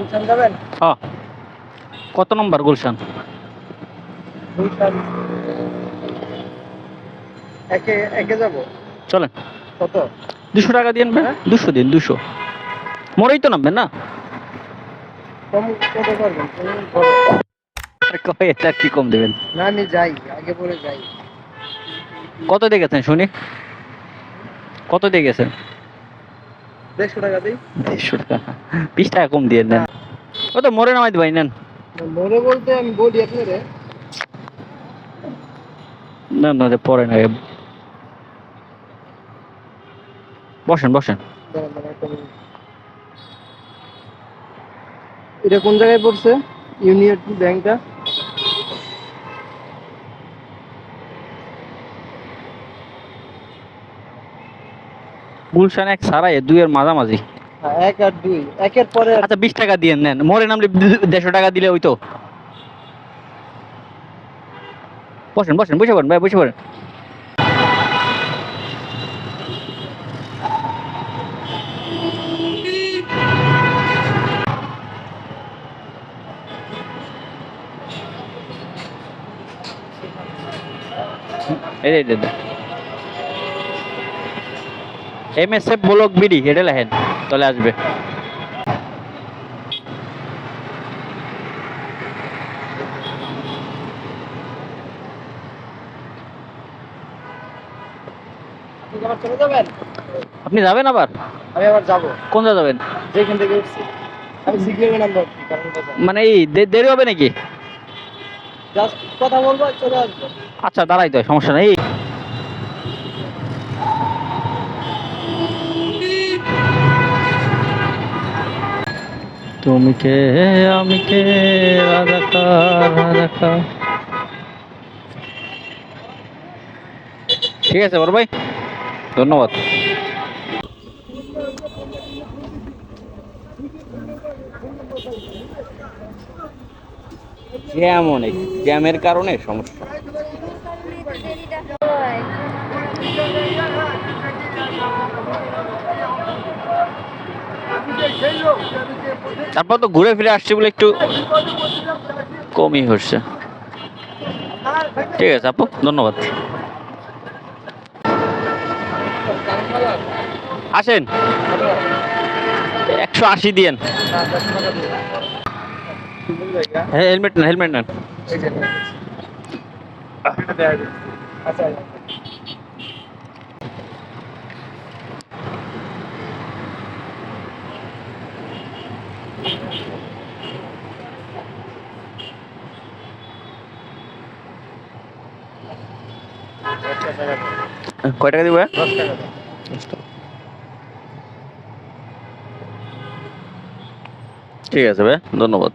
গুলশান যাবেন? হ্যাঁ। কত নম্বর গুলশান? গুলশান। একে একে যাব? চলেন। কত? দুশো টাকা দিন ভাই। দুশো দিন দুশো। মোরেই তো নামবেন না? কম কত করবেন? আর কয় এটা কি কম দেবেন? না আমি যাই আগে পরে যাই। কত দিয়ে গেছেন শুনি? কত দিয়ে গেছেন দেড়শো টাকা দিই। দেড়শো টাকা। বিশ টাকা কম দিয়ে নেন ও তো মোরে নামাই দিবাই নেন। মনে বলতে আমি বলি আপনারে। না না পরে না বসেন বসেন। এটা কোন জায়গায় পড়ছে? ইউনিয়ন ব্যাংকটা? গুলশান এক সারাই দুইয়ের মাঝামাঝি। হ্যাঁ, এক আর দুই। একের পরে আচ্ছা বিশ টাকা দিয়ে নেন। মোরে নামলে দু- দেড়শো টাকা দিলে ওই তো বসেন বসেন বসে পড়েন ভাই বসে পড়েন। এই এই। M S F block BD এটা লেখেন। তাহলে আসবে। আপনি যাবেন? আবার? আমি আবার যাব। কোন জায়গা যাবেন? যেখান থেকে উঠছি। আমি নাম্বার মানে এই দেরি হবে নাকি? জাস্ট কথা বলব চলে আসব। আচ্ছা দাঁড়াই তো সমস্যা নেই। তুমি কে? আমি কে? রাজাকার রাজাকার ঠিক আছে বড় ভাই। ধন্যবাদ। জ্যাম অনেক। জ্যামের কারণে সমস্যা। তারপর তো ঘুরে ফিরে আসছি বলে একটু কমই হচ্ছে। ঠিক আছে আপু, ধন্যবাদ। আসেন। একশো আশি দিয়েন। হ্যাঁ হেলমেট নেন হেলমেট নেন। আচ্ছা কয় টাকা দিব? দশ ঠিক আছে ভাই ধন্যবাদ।